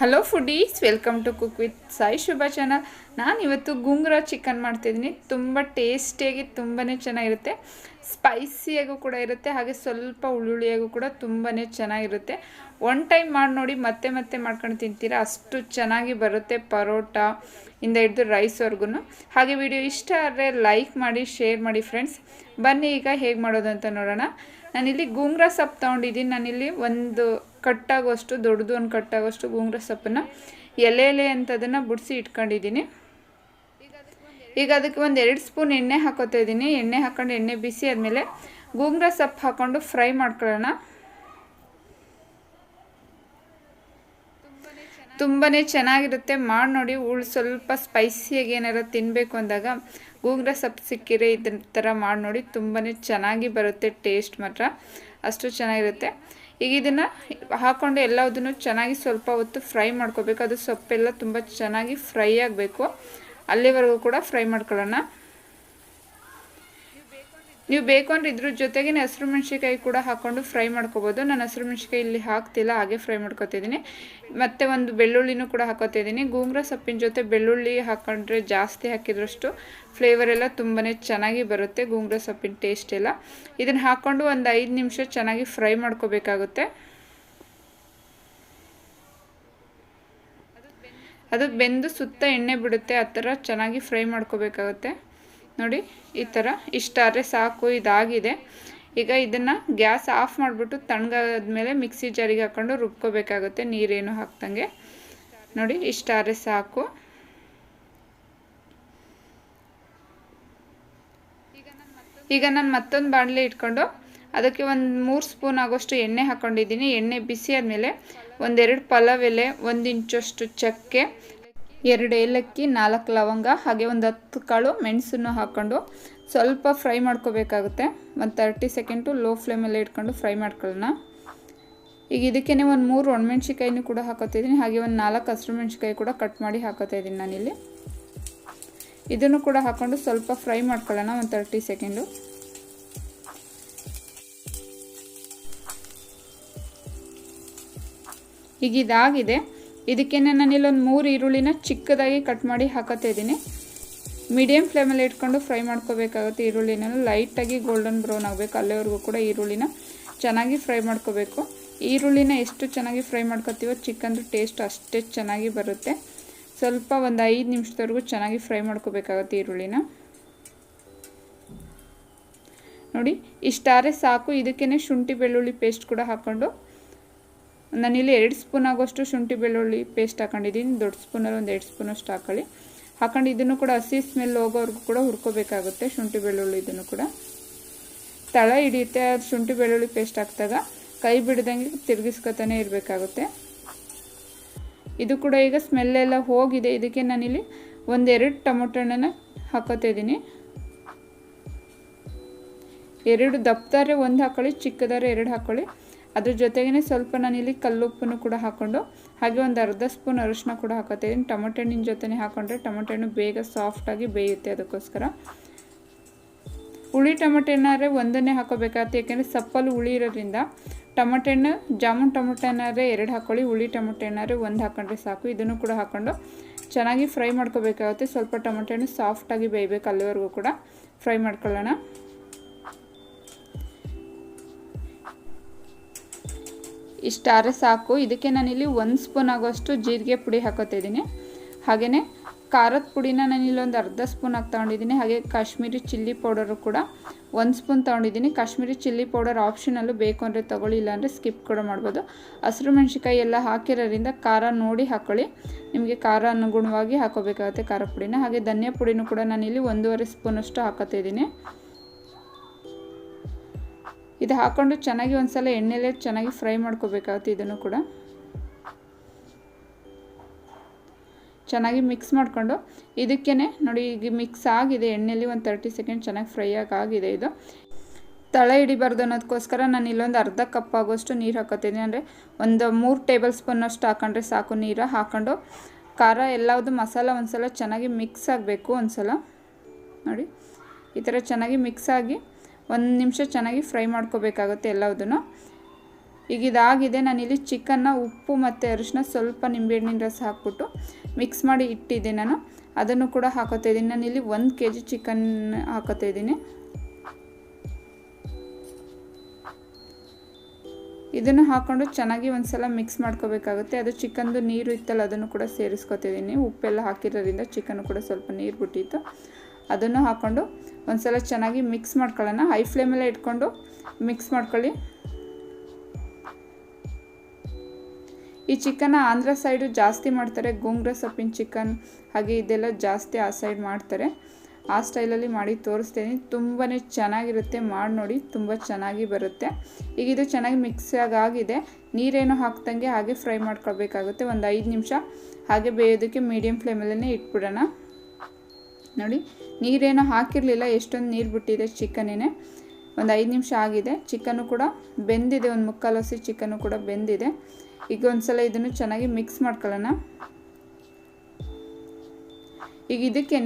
Hello foodies welcome to cook with Sai Shubha channel ನಾನು ಇವತ್ತು ಗುಂಗ್ರ chicken ಮಾಡ್ತಿದ್ದೀನಿ. ತುಂಬ ಟೇಸ್ಟಿಯಾಗಿ ತುಂಬಾ ಚೆನ್ನಾಗಿರುತ್ತೆ. ಸ್ಪೈಸಿಯಾಗೂ ಕೂಡ ಇರುತ್ತೆ. ಹಾಗೆ ಸ್ವಲ್ಪ ಉಳ್ಳುಳ್ಳಿಯಾಗೂ ಕೂಡ ತುಂಬಾ ಚೆನ್ನಾಗಿರುತ್ತೆ. ಒನ್ ಟೈಮ್ ಮಾಡಿ ನೋಡಿ, ಮತ್ತೆ ಮತ್ತೆ ಮಾಡ್ಕೊಂಡು ತಿಂತೀರಾ? ಅಷ್ಟು ಚೆನ್ನಾಗಿ ಬರುತ್ತೆ ಪರೋಟ, ಇಂದ ಹಿಡಿದು ರೈಸ್ವರೆಗೂ ಹಾಗೆ ವಿಡಿಯೋ ಇಷ್ಟ ಆದರೆ ಲೈಕ್ ಮಾಡಿ ಶೇರ್ ಮಾಡಿ ಫ್ರೆಂಡ್ಸ್ ಬನ್ನಿ ಈಗ ಹೇಗೆ ಮಾಡೋದು ಅಂತ ನೋಡೋಣ. ನಾನಿಲ್ಲಿ ಗುಂಗ್ರ ಸೊಪ್ಪು ತೊಗೊಂಡಿದ್ದೀನಿ. ನಾನಿಲ್ಲಿ ಒಂದು ಕಟ್ಟಾಗೋಷ್ಟು ದೊಡ್ಡದು ಒಂದು ಕಟ್ಟಾಗುವಷ್ಟು ಗುಂಗ್ರ ಸೊಪ್ಪನ್ನು ಎಲೆ ಎಲೆ ಅಂತದನ್ನು ಬಿಡಿಸಿ ಇಟ್ಕೊಂಡಿದ್ದೀನಿ. ಈಗ ಅದಕ್ಕೆ ಒಂದು ಎರಡು ಸ್ಪೂನ್ ಎಣ್ಣೆ ಹಾಕೋತಾ ಇದ್ದೀನಿ. ಎಣ್ಣೆ ಹಾಕೊಂಡು ಎಣ್ಣೆ ಬಿಸಿ ಆದಮೇಲೆ ಗೂಂಗ್ರ ಸೊಪ್ಪು ಹಾಕ್ಕೊಂಡು ಫ್ರೈ ಮಾಡ್ಕೊಳ್ಳೋಣ. ತುಂಬಾ ಚೆನ್ನಾಗಿರುತ್ತೆ. ಮಾಡಿ ನೋಡಿ ಉಳ್ ಸ್ವಲ್ಪ ಸ್ಪೈಸಿಯಾಗಿ ಏನಾರು ತಿನ್ನಬೇಕು ಅಂದಾಗ ಗೂಗ್ರ ಸೊಪ್ಪು ಸಿಕ್ಕಿರೆ ಇದ್ರ ಥರ ಮಾಡಿ ನೋಡಿ ತುಂಬಾ ಚೆನ್ನಾಗಿ ಬರುತ್ತೆ ಟೇಸ್ಟ್ ಮಾತ್ರ. ಅಷ್ಟು ಚೆನ್ನಾಗಿರುತ್ತೆ. ಈಗ ಇದನ್ನು ಹಾಕ್ಕೊಂಡು ಎಲ್ಲದನ್ನು ಚೆನ್ನಾಗಿ ಸ್ವಲ್ಪ ಹೊತ್ತು ಫ್ರೈ ಮಾಡ್ಕೋಬೇಕು. ಅದು ಸೊಪ್ಪೆಲ್ಲ ತುಂಬ ಚೆನ್ನಾಗಿ ಫ್ರೈ ಆಗಬೇಕು. ಅಲ್ಲಿವರೆಗೂ ಕೂಡ ಫ್ರೈ ಮಾಡ್ಕೊಳ್ಳೋಣ. ನೀವು ಬೇಕು ಅಂದರೆ ಇದ್ರ ಜೊತೆಗೆ ಹಸಿರು ಮೆಣಸಿಕಾಯಿ ಕೂಡ ಹಾಕ್ಕೊಂಡು ಫ್ರೈ ಮಾಡ್ಕೋಬೋದು. ನಾನು ಹಸಿರು ಮೆಣಸಿಕಾಯಿ ಇಲ್ಲಿ ಹಾಕ್ತಿಲ್ಲ, ಹಾಗೆ ಫ್ರೈ ಮಾಡ್ಕೊತಿದ್ದೀನಿ ಮತ್ತು ಒಂದು ಬೆಳ್ಳುಳ್ಳಿನೂ ಕೂಡ ಹಾಕೋತಿದ್ದೀನಿ ಗೂಂಗ್ರ ಸೊಪ್ಪಿನ ಜೊತೆ ಬೆಳ್ಳುಳ್ಳಿ ಹಾಕೊಂಡ್ರೆ ಜಾಸ್ತಿ ಹಾಕಿದ್ರಷ್ಟು ಫ್ಲೇವರ್ ಎಲ್ಲ ತುಂಬಾ ಚೆನ್ನಾಗಿ ಬರುತ್ತೆ, ಗೂಂಗ್ರ ಸೊಪ್ಪಿನ ಟೇಸ್ಟ್ ಎಲ್ಲ. ಇದನ್ನು ಹಾಕ್ಕೊಂಡು ಒಂದು ಐದು ನಿಮಿಷ ಚೆನ್ನಾಗಿ ಫ್ರೈ ಮಾಡ್ಕೋಬೇಕಾಗುತ್ತೆ. ಅದು ಬೆಂದು ಸುತ್ತ ಎಣ್ಣೆ ಬಿಡುತ್ತೆ, ಆ ಥರ ಚೆನ್ನಾಗಿ ಫ್ರೈ ಮಾಡ್ಕೋಬೇಕಾಗುತ್ತೆ. ನೋಡಿ, ಈ ಥರ ಇಷ್ಟಾದರೆ ಸಾಕು, ಇದಾಗಿದೆ. ಈಗ ಇದನ್ನು ಗ್ಯಾಸ್ ಆಫ್ ಮಾಡಿಬಿಟ್ಟು ತಣ್ಣಗಾದ್ಮೇಲೆ ಮಿಕ್ಸಿ ಜಾರಿಗೆ ಹಾಕ್ಕೊಂಡು ರುಬ್ಕೋಬೇಕಾಗುತ್ತೆ, ನೀರೇನು ಹಾಕ್ದಂಗೆ. ನೋಡಿ ಇಷ್ಟಾದರೆ ಸಾಕು. ಈಗ ನಾನು ಮತ್ತೊಂದು ಬಾಣಲೆ ಇಟ್ಕೊಂಡು ಅದಕ್ಕೆ ಒಂದು ಮೂರು ಸ್ಪೂನ್ ಆಗೋಷ್ಟು ಎಣ್ಣೆ ಹಾಕ್ಕೊಂಡಿದ್ದೀನಿ ಎಣ್ಣೆ ಬಿಸಿ ಆದಮೇಲೆ ಒಂದೆರಡು ಪಲಾವ್ ಎಲೆ, ಒಂದು ಇಂಚಷ್ಟು ಚಕ್ಕೆ ಎರಡು ಏಲಕ್ಕಿ, ನಾಲ್ಕು ಲವಂಗ, ಹಾಗೆ ಒಂದು ಹತ್ತು ಕಾಳು ಮೆಣಸನ್ನು ಹಾಕ್ಕೊಂಡು ಸ್ವಲ್ಪ ಫ್ರೈ ಮಾಡ್ಕೋಬೇಕಾಗುತ್ತೆ. ಒಂದು ತರ್ಟಿ ಸೆಕೆಂಡು ಲೋ ಫ್ಲೇಮಲ್ಲೇ ಇಟ್ಕೊಂಡು ಫ್ರೈ ಮಾಡ್ಕೊಳ್ಳೋಣ. ಈಗ ಇದಕ್ಕೇ ಒಂದು ಮೂರು ಒಣಮೆಣ್ಸಿಕಾಯಿನೂ ಕೂಡ ಹಾಕೋತಿದ್ದೀನಿ. ಹಾಗೆ ಒಂದು ನಾಲ್ಕು ಹಸಿರು ಮೆಣಸಿಕಾಯಿ ಕೂಡ ಕಟ್ ಮಾಡಿ ಹಾಕೋತಾ ಇದ್ದೀನಿ ನಾನಿಲ್ಲಿ ಇದನ್ನು ಕೂಡ ಹಾಕ್ಕೊಂಡು ಸ್ವಲ್ಪ ಫ್ರೈ ಮಾಡ್ಕೊಳ್ಳೋಣ ಒಂದು ತರ್ಟಿ ಸೆಕೆಂಡು ಈಗ ಇದಾಗಿದೆ. ಇದಕ್ಕೆ ನಾನಿಲ್ಲಿ ಒಂದು ಮೂರು ಈರುಳ್ಳಿನ ಚಿಕ್ಕದಾಗಿ ಕಟ್ ಮಾಡಿ ಹಾಕೋತಾ ಇದ್ದೀನಿ. ಮೀಡಿಯಮ್ ಫ್ಲೇಮಲ್ಲಿ ಇಟ್ಕೊಂಡು ಫ್ರೈ ಮಾಡ್ಕೋಬೇಕಾಗುತ್ತೆ ಈರುಳ್ಳಿನ ಲೈಟಾಗಿ ಗೋಲ್ಡನ್ ಬ್ರೌನ್ ಆಗಬೇಕು. ಅಲ್ಲಿವರೆಗೂ ಕೂಡ ಈರುಳ್ಳಿನ ಚೆನ್ನಾಗಿ ಫ್ರೈ ಮಾಡ್ಕೋಬೇಕು. ಈರುಳ್ಳಿನ ಎಷ್ಟು ಚೆನ್ನಾಗಿ ಫ್ರೈ ಮಾಡ್ಕೋತೀವೋ ಚಿಕನ್ದು ಟೇಸ್ಟ್ ಅಷ್ಟೇ ಚೆನ್ನಾಗಿ ಬರುತ್ತೆ. ಸ್ವಲ್ಪ ಒಂದು ಐದು ನಿಮಿಷದವರೆಗೂ ಚೆನ್ನಾಗಿ ಫ್ರೈ ಮಾಡ್ಕೋಬೇಕಾಗುತ್ತೆ ಈರುಳ್ಳಿನ. ನೋಡಿ ಇಷ್ಟಾರೆ ಸಾಕು. ಇದಕ್ಕೇ ಶುಂಠಿ ಬೆಳ್ಳುಳ್ಳಿ ಪೇಸ್ಟ್ ಕೂಡ ಹಾಕ್ಕೊಂಡು ನಾನಿಲ್ಲಿ ಎರಡು ಸ್ಪೂನ್ ಆಗೋಷ್ಟು ಶುಂಠಿ ಬೆಳ್ಳುಳ್ಳಿ ಪೇಸ್ಟ್ ಹಾಕೊಂಡಿದ್ದೀನಿ. ದೊಡ್ಡ ಸ್ಪೂನಲ್ಲಿ ಒಂದು ಎರಡು ಸ್ಪೂನಷ್ಟು ಹಾಕೊಳ್ಳಿ. ಹಾಕೊಂಡು ಇದನ್ನು ಕೂಡ ಹಸಿ ಸ್ಮೆಲ್ ಹೋಗೋವರೆಗೂ ಕೂಡ ಹುರ್ಕೋಬೇಕಾಗುತ್ತೆ ಶುಂಠಿ ಬೆಳ್ಳುಳ್ಳಿ ಇದನ್ನು ಕೂಡ. ತಳ ಹಿಡಿಯುತ್ತೆ, ಅದು ಶುಂಠಿ ಬೆಳ್ಳುಳ್ಳಿ ಪೇಸ್ಟ್ ಹಾಕಿದಾಗ ಕೈ ಬಿಡ್ದಂಗೆ ತಿರುಗಿಸ್ಕೊತಾನೆ ಇರಬೇಕಾಗುತ್ತೆ. ಇದು ಕೂಡ ಈಗ ಸ್ಮೆಲ್ಲೆಲ್ಲ ಹೋಗಿದೆ. ಇದಕ್ಕೆ ನಾನಿಲ್ಲಿ ಒಂದೆರಡು ಟೊಮೊಟೊ ಹಣ್ಣನ್ನು ಹಾಕೋತಾ ಇದ್ದೀನಿ. ಎರಡು ದಪ್ಪದಾರೆ ಒಂದು ಹಾಕೊಳ್ಳಿ, ಚಿಕ್ಕದಾರೆ ಎರಡು ಹಾಕೊಳ್ಳಿ. ಅದ್ರ ಜೊತೆಗೇ ಸ್ವಲ್ಪ ನಾನಿಲ್ಲಿ ಕಲ್ಲುಪ್ಪನ್ನು ಕೂಡ ಹಾಕ್ಕೊಂಡು ಹಾಗೆ ಒಂದು ಅರ್ಧ ಸ್ಪೂನ್ ಅರಿಶಿನ ಕೂಡ ಹಾಕೋತಾ ಇದ್ದೀನಿ ಟೊಮೊಟೊ ಹಣ್ಣಿನ ಜೊತೆನೇ ಹಾಕೊಂಡ್ರೆ ಟೊಮೊಟೊ ಹಣ್ಣು ಬೇಗ ಸಾಫ್ಟಾಗಿ ಬೇಯುತ್ತೆ ಅದಕ್ಕೋಸ್ಕರ. ಹುಳಿ ಟೊಮೊಟೊ ಹಣ್ಣಾದ್ರೆ ಒಂದನ್ನೇ ಹಾಕೋಬೇಕಾಗುತ್ತೆ, ಯಾಕೆಂದರೆ ಸಪ್ಪಲ್ಲಿ ಹುಳಿ ಇರೋದ್ರಿಂದ ಟೊಮೊಟೊ ಹಣ್ಣು, ಜಾಮೂನ್ ಟೊಮೊಟೊ ಹಣ್ಣಾದ್ರೆ ಎರಡು ಹಾಕ್ಕೊಳ್ಳಿ ಹುಳಿ ಟೊಮೊಟೊ ಹಣ್ಣಾದ್ರೆ ಒಂದು ಹಾಕೊಂಡ್ರೆ ಸಾಕು. ಇದನ್ನು ಕೂಡ ಹಾಕ್ಕೊಂಡು ಚೆನ್ನಾಗಿ ಫ್ರೈ ಮಾಡ್ಕೋಬೇಕಾಗುತ್ತೆ. ಸ್ವಲ್ಪ ಟೊಮೊಟೊ ಹಣ್ಣು ಸಾಫ್ಟಾಗಿ ಬೇಯಬೇಕು ಅಲ್ಲಿವರೆಗೂ ಕೂಡ. ಫ್ರೈ ಮಾಡ್ಕೊಳ್ಳೋಣ. ಇಷ್ಟಾರೆ ಸಾಕು. ಇದಕ್ಕೆ ನಾನಿಲ್ಲಿ ಒಂದು ಸ್ಪೂನ್ ಆಗೋಷ್ಟು ಜೀರಿಗೆ ಪುಡಿ ಹಾಕೋತಿದ್ದೀನಿ. ಹಾಗೆಯೇ ಖಾರದ ಪುಡಿನ ನಾನಿಲ್ಲಿ ಒಂದು ಅರ್ಧ ಸ್ಪೂನ್ ಹಾಕಿ ತೊಗೊಂಡಿದ್ದೀನಿ. ಹಾಗೆ ಕಾಶ್ಮೀರಿ ಚಿಲ್ಲಿ ಪೌಡರು ಕೂಡ ಒಂದು ಸ್ಪೂನ್ ತೊಗೊಂಡಿದ್ದೀನಿ. ಕಾಶ್ಮೀರಿ ಚಿಲ್ಲಿ ಪೌಡರ್ ಆಪ್ಷನಲ್ಲೂ ಬೇಕು ಅಂದರೆ ತೊಗೊಳ್ಳಿ, ಇಲ್ಲಾಂದರೆ ಸ್ಕಿಪ್ ಕೂಡ ಮಾಡ್ಬೋದು. ಹಸಿರು ಮೆಣಸಿಕಾಯಿ ಎಲ್ಲ ಹಾಕಿರೋದ್ರಿಂದ ಖಾರ ನೋಡಿ ಹಾಕ್ಕೊಳ್ಳಿ ನಿಮಗೆ ಖಾರ ಅನುಗುಣವಾಗಿ ಹಾಕೋಬೇಕಾಗುತ್ತೆ ಖಾರ ಪುಡಿನ. ಹಾಗೆ ಧನಿಯಾ ಪುಡಿನೂ ಕೂಡ ನಾನಿಲ್ಲಿ ಒಂದೂವರೆ ಸ್ಪೂನಷ್ಟು ಹಾಕೋತಾ ಇದ್ದೀನಿ ಇದು ಹಾಕ್ಕೊಂಡು ಚೆನ್ನಾಗಿ ಒಂದ್ಸಲ ಎಣ್ಣೆಲೆ ಚೆನ್ನಾಗಿ ಫ್ರೈ ಮಾಡ್ಕೋಬೇಕಾಗುತ್ತೆ ಇದನ್ನು ಕೂಡ. ಚೆನ್ನಾಗಿ ಮಿಕ್ಸ್ ಮಾಡಿಕೊಂಡು ಇದಕ್ಕೇ ನೋಡಿ, ಈಗ ಮಿಕ್ಸ್ ಆಗಿದೆ, ಎಣ್ಣೆಲಿ ಒಂದು ತರ್ಟಿ ಸೆಕೆಂಡ್ ಚೆನ್ನಾಗಿ ಫ್ರೈ ಆಗಿ ಆಗಿದೆ ಇದು. ತಳ ಹಿಡಿಬಾರ್ದು ಅನ್ನೋದಕ್ಕೋಸ್ಕರ ನಾನು ಇಲ್ಲೊಂದು ಅರ್ಧ ಕಪ್ ಆಗೋಷ್ಟು ನೀರು ಹಾಕೋತೀನಿ. ಅಂದರೆ ಒಂದು ಮೂರು ಟೇಬಲ್ ಸ್ಪೂನಷ್ಟು ಹಾಕೊಂಡ್ರೆ ಸಾಕು ನೀರು ಹಾಕೊಂಡು. ಖಾರ ಎಲ್ಲವುದು ಮಸಾಲ ಒಂದ್ಸಲ ಚೆನ್ನಾಗಿ ಮಿಕ್ಸ್ ಆಗಬೇಕು ಒಂದ್ಸಲ. ನೋಡಿ, ಈ ಥರ ಚೆನ್ನಾಗಿ ಮಿಕ್ಸ್ ಆಗಿ ಒಂದು ನಿಮಿಷ ಚೆನ್ನಾಗಿ ಫ್ರೈ ಮಾಡ್ಕೋಬೇಕಾಗುತ್ತೆ ಎಲ್ಲದನ್ನು ಈಗ ಇದಾಗಿದೆ, ನಾನಿಲ್ಲಿ ಚಿಕನ್ನ, ಉಪ್ಪು ಮತ್ತು ಅರಿಶಿನ ಸ್ವಲ್ಪ ನಿಂಬೆಹಣ್ಣಿನ ರಸ ಹಾಕ್ಬಿಟ್ಟು ಮಿಕ್ಸ್ ಮಾಡಿ ಇಟ್ಟಿದ್ದೆ ನಾನು. ಅದನ್ನು ಕೂಡ ಹಾಕೋತಾ ಇದ್ದೀನಿ. ನಾನಿಲ್ಲಿ ಒಂದು ಕೆ ಜಿ ಚಿಕನ್ ಹಾಕೋತಾ ಇದ್ದೀನಿ. ಇದನ್ನು ಹಾಕ್ಕೊಂಡು ಚೆನ್ನಾಗಿ ಒಂದು ಸಲ ಮಿಕ್ಸ್ ಮಾಡ್ಕೋಬೇಕಾಗುತ್ತೆ. ಅದು ಚಿಕನ್ದು ನೀರು ಇತ್ತಲ್ಲ, ಅದನ್ನು ಕೂಡ ಸೇರಿಸ್ಕೊತಿದ್ದೀನಿ ಉಪ್ಪೆಲ್ಲ ಹಾಕಿರೋದ್ರಿಂದ ಚಿಕನ್ ಕೂಡ ಸ್ವಲ್ಪ ನೀರು ಬಿಟ್ಟಿತ್ತು. ಅದನ್ನು ಹಾಕ್ಕೊಂಡು ಒಂದು ಸಲ ಚೆನ್ನಾಗಿ ಮಿಕ್ಸ್ ಮಾಡ್ಕೊಳ್ಳೋಣ. ಹೈ ಫ್ಲೇಮಲ್ಲೇ ಇಟ್ಕೊಂಡು ಮಿಕ್ಸ್ ಮಾಡ್ಕೊಳ್ಳಿ. ಈ ಚಿಕನ್ನ ಆಂಧ್ರ ಸೈಡು ಜಾಸ್ತಿ ಮಾಡ್ತಾರೆ. ಗೋಂಗ್ರ ಸೊಪ್ಪಿನ ಚಿಕನ್ ಹಾಗೆ ಇದೆಲ್ಲ ಜಾಸ್ತಿ ಆ ಸೈಡ್ ಮಾಡ್ತಾರೆ. ಆ ಸ್ಟೈಲಲ್ಲಿ ಮಾಡಿ ತೋರಿಸ್ತೀನಿ. ತುಂಬಾ ಚೆನ್ನಾಗಿರುತ್ತೆ. ಮಾಡಿ ನೋಡಿ ತುಂಬ ಚೆನ್ನಾಗಿ ಬರುತ್ತೆ. ಈಗ ಇದು ಚೆನ್ನಾಗಿ ಮಿಕ್ಸ್ ಆಗಿದೆ. ನೀರೇನು ಹಾಕ್ದಂಗೆ ಹಾಗೆ ಫ್ರೈ ಮಾಡ್ಕೊಳ್ಬೇಕಾಗುತ್ತೆ. ಒಂದು ಐದು ನಿಮಿಷ ಹಾಗೆ ಬೇಯೋದಕ್ಕೆ ಮೀಡಿಯಮ್ ಫ್ಲೇಮಲ್ಲೇ ಇಟ್ಬಿಡೋಣ. ನೋಡಿ, ನೀರೇನು ಹಾಕಿರಲಿಲ್ಲ, ಎಷ್ಟೊಂದು ನೀರು ಬಿಟ್ಟಿದೆ ಚಿಕನ್ನೇ ಒಂದು ಐದು ನಿಮಿಷ ಆಗಿದೆ. ಚಿಕನ್ನು ಕೂಡ ಬೆಂದಿದೆ, ಒಂದು ಮುಕ್ಕಾಲು ಹಸಿ ಚಿಕನ್ನು ಕೂಡ ಬೆಂದಿದೆ. ಈಗ ಒಂದ್ಸಲ ಇದನ್ನು ಚೆನ್ನಾಗಿ ಮಿಕ್ಸ್ ಮಾಡ್ಕೊಳ್ಳೋಣ. ಈಗ ಇದಕ್ಕೇ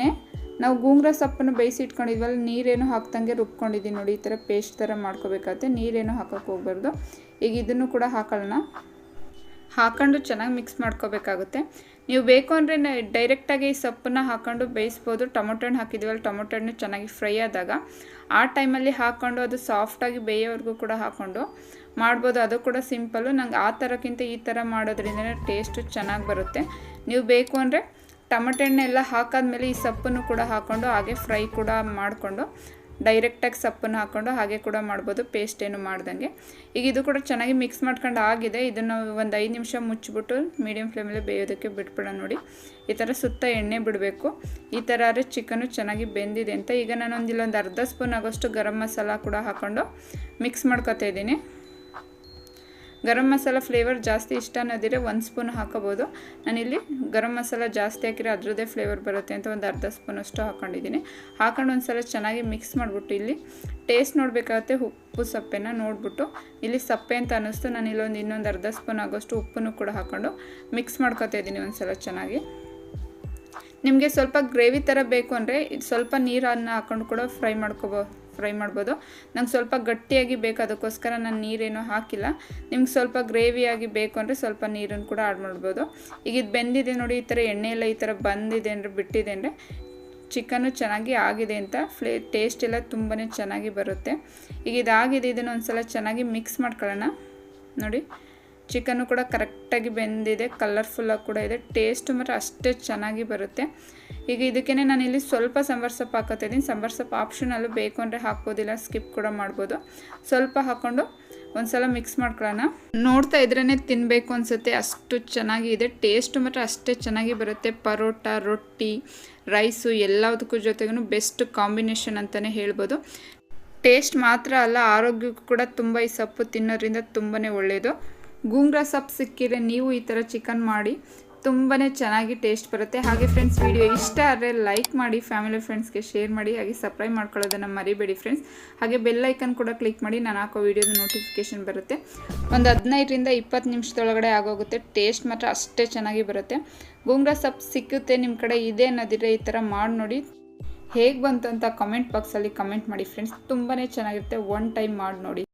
ನಾವು ಗೂಂಗ್ರ ಸೊಪ್ಪನ್ನು ಬೇಯಿಸಿ ಇಟ್ಕೊಂಡಿದ್ವಲ್ಲ, ನೀರೇನು ಹಾಕ್ದಂಗೆ ರುಬ್ಕೊಂಡಿದ್ದೀನಿ ನೋಡಿ, ಈ ಥರ ಪೇಸ್ಟ್ ಥರ ಮಾಡ್ಕೋಬೇಕಾಗುತ್ತೆ. ನೀರೇನು ಹಾಕೋಕೆ ಹೋಗ್ಬಾರ್ದು. ಈಗ ಇದನ್ನು ಕೂಡ ಹಾಕೊಳ್ಳೋಣ. ಹಾಕೊಂಡು ಚೆನ್ನಾಗಿ ಮಿಕ್ಸ್ ಮಾಡ್ಕೋಬೇಕಾಗುತ್ತೆ. ನೀವು ಬೇಕು ಅಂದರೆ ಡೈರೆಕ್ಟಾಗಿ ಈ ಸೊಪ್ಪನ್ನ ಹಾಕ್ಕೊಂಡು ಬೇಯಿಸ್ಬೋದು. ಟೊಮೊಟೊ ಹಣ್ಣು ಹಾಕಿದ್ವಲ್ಲ, ಟೊಮೊಟೊ ಹಣ್ಣು ಚೆನ್ನಾಗಿ ಫ್ರೈ ಆದಾಗ ಆ ಟೈಮಲ್ಲಿ ಹಾಕ್ಕೊಂಡು ಅದು ಸಾಫ್ಟಾಗಿ ಬೇಯೋವರೆಗೂ ಕೂಡ ಹಾಕ್ಕೊಂಡು ಮಾಡ್ಬೋದು. ಅದು ಕೂಡ ಸಿಂಪಲ್ಲು ನಂಗೆ ಆ ಥರಕ್ಕಿಂತ ಈ ಥರ ಮಾಡೋದ್ರಿಂದ ಟೇಸ್ಟು ಚೆನ್ನಾಗಿ ಬರುತ್ತೆ. ನೀವು ಬೇಕು ಅಂದರೆ ಟೊಮಟೆ ಹಣ್ಣೆಲ್ಲ ಹಾಕಾದ್ಮೇಲೆ ಈ ಸೊಪ್ಪನ್ನು ಕೂಡ ಹಾಕ್ಕೊಂಡು ಹಾಗೆ ಫ್ರೈ ಕೂಡ ಮಾಡಿಕೊಂಡು ಡೈರೆಕ್ಟಾಗಿ ಸಪ್ಪನ್ನು ಹಾಕ್ಕೊಂಡು ಹಾಗೆ ಕೂಡ ಮಾಡ್ಬೋದು ಪೇಸ್ಟ್ ಏನು ಮಾಡ್ದಂಗೆ. ಈಗ ಇದು ಕೂಡ ಚೆನ್ನಾಗಿ ಮಿಕ್ಸ್ ಮಾಡ್ಕೊಂಡು ಆಗಿದೆ. ಇದನ್ನು ಒಂದು ಐದು ನಿಮಿಷ ಮುಚ್ಚಿಬಿಟ್ಟು ಮೀಡಿಯಮ್ ಫ್ಲೇಮಲ್ಲಿ ಬೇಯೋದಕ್ಕೆ ಬಿಟ್ಬಿಡೋಣ ನೋಡಿ. ಈ ಥರ ಸುತ್ತ ಎಣ್ಣೆ ಬಿಡಬೇಕು. ಈ ಥರ ಆದರೆ ಚಿಕನು ಚೆನ್ನಾಗಿ ಬೆಂದಿದೆ ಅಂತ. ಈಗ ನಾನು ಒಂದು ಇಲ್ಲೊಂದು ಅರ್ಧ ಸ್ಪೂನ್ ಆಗೋಷ್ಟು ಗರಂ ಮಸಾಲ ಕೂಡ ಹಾಕ್ಕೊಂಡು ಮಿಕ್ಸ್ ಮಾಡ್ಕೊತಾ ಇದ್ದೀನಿ. ಗರಂ ಮಸಾಲ ಫ್ಲೇವರ್ ಜಾಸ್ತಿ ಇಷ್ಟ ಅನ್ನೋದಿದ್ರೆ ಒಂದು ಸ್ಪೂನ್ ಹಾಕೋಬೋದು. ನಾನಿಲ್ಲಿ ಗರಂ ಮಸಾಲ ಜಾಸ್ತಿ ಹಾಕಿರೋ ಅದರದ್ದೇ ಫ್ಲೇವರ್ ಬರುತ್ತೆ ಅಂತ ಒಂದು ಅರ್ಧ ಸ್ಪೂನ್ ಅಷ್ಟು ಹಾಕ್ಕೊಂಡಿದ್ದೀನಿ ಹಾಕೊಂಡು ಒಂದು ಸಲ ಚೆನ್ನಾಗಿ ಮಿಕ್ಸ್ ಮಾಡಿಬಿಟ್ಟು ಇಲ್ಲಿ ಟೇಸ್ಟ್ ನೋಡಬೇಕಾಗುತ್ತೆ ಉಪ್ಪು ಸಪ್ಪೆನ ನೋಡಿಬಿಟ್ಟು. ಇಲ್ಲಿ ಸಪ್ಪೆ ಅಂತ ಅನ್ನಿಸ್ತು. ನಾನು ಇಲ್ಲೊಂದು ಇನ್ನೊಂದು ಅರ್ಧ ಸ್ಪೂನ್ ಆಗೋಷ್ಟು ಉಪ್ಪನ್ನು ಕೂಡ ಹಾಕ್ಕೊಂಡು ಮಿಕ್ಸ್ ಮಾಡ್ಕೊತಾ ಇದ್ದೀನಿ ಒಂದು ಸಲ ಚೆನ್ನಾಗಿ. ನಿಮಗೆ ಸ್ವಲ್ಪ ಗ್ರೇವಿ ಥರ ಬೇಕು ಅಂದರೆ ಸ್ವಲ್ಪ ನೀರನ್ನು ಹಾಕ್ಕೊಂಡು ಕೂಡ ಫ್ರೈ ಮಾಡ್ಕೋಬೋ ಫ್ರೈ ಮಾಡ್ಬೋದು. ನಂಗೆ ಸ್ವಲ್ಪ ಗಟ್ಟಿಯಾಗಿ ಬೇಕು, ಅದಕ್ಕೋಸ್ಕರ ನಾನು ನೀರೇನು ಹಾಕಿಲ್ಲ. ನಿಮ್ಗೆ ಸ್ವಲ್ಪ ಗ್ರೇವಿಯಾಗಿ ಬೇಕು ಅಂದರೆ ಸ್ವಲ್ಪ ನೀರನ್ನು ಕೂಡ ಆಡ್ ಮಾಡ್ಬೋದು. ಈಗ ಇದು ಬೆಂದಿದೆ ನೋಡಿ, ಈ ಥರ ಎಣ್ಣೆ ಎಲ್ಲ ಈ ಥರ ಬಂದಿದೆ ಅಂದರೆ, ಬಿಟ್ಟಿದೆ ಅಂದರೆ ಚಿಕನ್ನು ಚೆನ್ನಾಗಿ ಆಗಿದೆ ಅಂತ ಫ್ಲೇ, ಟೇಸ್ಟ್ ಎಲ್ಲ ತುಂಬಾ ಚೆನ್ನಾಗಿ ಬರುತ್ತೆ. ಈಗ ಇದಾಗಿದೆ, ಇದನ್ನು ಒಂದು ಸಲ ಚೆನ್ನಾಗಿ ಮಿಕ್ಸ್ ಮಾಡ್ಕೊಳ್ಳೋಣ. ನೋಡಿ. ಚಿಕನ್ನು ಕೂಡ ಕರೆಕ್ಟಾಗಿ ಬೆಂದಿದೆ ಕಲರ್ಫುಲ್ಲಾಗಿ ಕೂಡ ಇದೆ ಟೇಸ್ಟ್ ಮಾತ್ರ ಅಷ್ಟೇ ಚೆನ್ನಾಗಿ ಬರುತ್ತೆ. ಈಗ ಇದಕ್ಕೇ ಇಲ್ಲಿ ಸ್ವಲ್ಪ ಸಾಂಬಾರು ಸೊಪ್ಪು ಹಾಕೋತಾ ಇದ್ದೀನಿ. ಸಾಂಬಾರು ಸೊಪ್ಪು ಆಪ್ಷನಲ್ಲು ಬೇಕು ಅಂದರೆ ಹಾಕೋದಿಲ್ಲ ಸ್ಕಿಪ್ ಕೂಡ ಮಾಡ್ಬೋದು. ಸ್ವಲ್ಪ ಹಾಕ್ಕೊಂಡು ಒಂದ್ಸಲ ಮಿಕ್ಸ್ ಮಾಡ್ಕೊಳ್ಳೋಣ. ನೋಡ್ತಾ ಇದ್ರೇ ತಿನ್ನಬೇಕು ಅನಿಸುತ್ತೆ, ಅಷ್ಟು ಚೆನ್ನಾಗಿ ಇದೆ. ಟೇಸ್ಟ್ ಮಾತ್ರ ಅಷ್ಟೇ ಚೆನ್ನಾಗಿ ಬರುತ್ತೆ. ಪರೋಟ, ರೊಟ್ಟಿ, ರೈಸು ಎಲ್ಲದಕ್ಕೂ ಜೊತೆಗೂ ಬೆಸ್ಟ್ ಕಾಂಬಿನೇಷನ್ ಅಂತಲೇ ಹೇಳ್ಬೋದು. ಟೇಸ್ಟ್ ಮಾತ್ರ ಅಲ್ಲ, ಆರೋಗ್ಯಕ್ಕೂ ಕೂಡ ತುಂಬ ಈ ಸೊಪ್ಪು ತಿನ್ನೋದ್ರಿಂದ ತುಂಬಾ ಒಳ್ಳೆಯದು ಗೂಂಗ್ರ ಸಪ್ ಸಿಕ್ಕಿದ್ರೆ ನೀವು ಈ ಥರ ಚಿಕನ್ ಮಾಡಿ ತುಂಬಾ ಚೆನ್ನಾಗಿ ಟೇಸ್ಟ್ ಬರುತ್ತೆ. ಹಾಗೆ ಫ್ರೆಂಡ್ಸ್ ವಿಡಿಯೋ ಇಷ್ಟ ಆದರೆ ಲೈಕ್ ಮಾಡಿ ಫ್ಯಾಮಿಲಿ ಫ್ರೆಂಡ್ಸ್ಗೆ ಶೇರ್ ಮಾಡಿ, ಹಾಗೆ ಸಬ್ಸ್ಕ್ರೈಬ್ ಮಾಡ್ಕೊಳ್ಳೋದನ್ನು ಮರಿಬೇಡಿ ಫ್ರೆಂಡ್ಸ್ ಹಾಗೆ ಬೆಲ್ ಕೂಡ ಕ್ಲಿಕ್ ಮಾಡಿ ನಾನು ಹಾಕೋ ವಿಡಿಯೋದ ನೋಟಿಫಿಕೇಷನ್ ಬರುತ್ತೆ. ಒಂದು ಹದಿನೈದರಿಂದ ಇಪ್ಪತ್ತು ನಿಮಿಷದೊಳಗಡೆ ಆಗೋಗುತ್ತೆ. ಟೇಸ್ಟ್ ಮಾತ್ರ ಅಷ್ಟೇ ಚೆನ್ನಾಗಿ ಬರುತ್ತೆ. ಗುಂಗ್ರ ಸೊಪ್ಪು ಸಿಕ್ಕುತ್ತೆ ನಿಮ್ಮ ಕಡೆ ಇದೆ ಅನ್ನೋದಿದ್ರೆ ಈ ಥರ ಮಾಡಿ ನೋಡಿ. ಹೇಗೆ ಬಂತು ಅಂತ ಕಮೆಂಟ್ ಬಾಕ್ಸಲ್ಲಿ ಕಮೆಂಟ್ ಮಾಡಿ ಫ್ರೆಂಡ್ಸ್ ತುಂಬಾ ಚೆನ್ನಾಗಿರುತ್ತೆ. ಒನ್ ಟೈಮ್ ಮಾಡಿ ನೋಡಿ.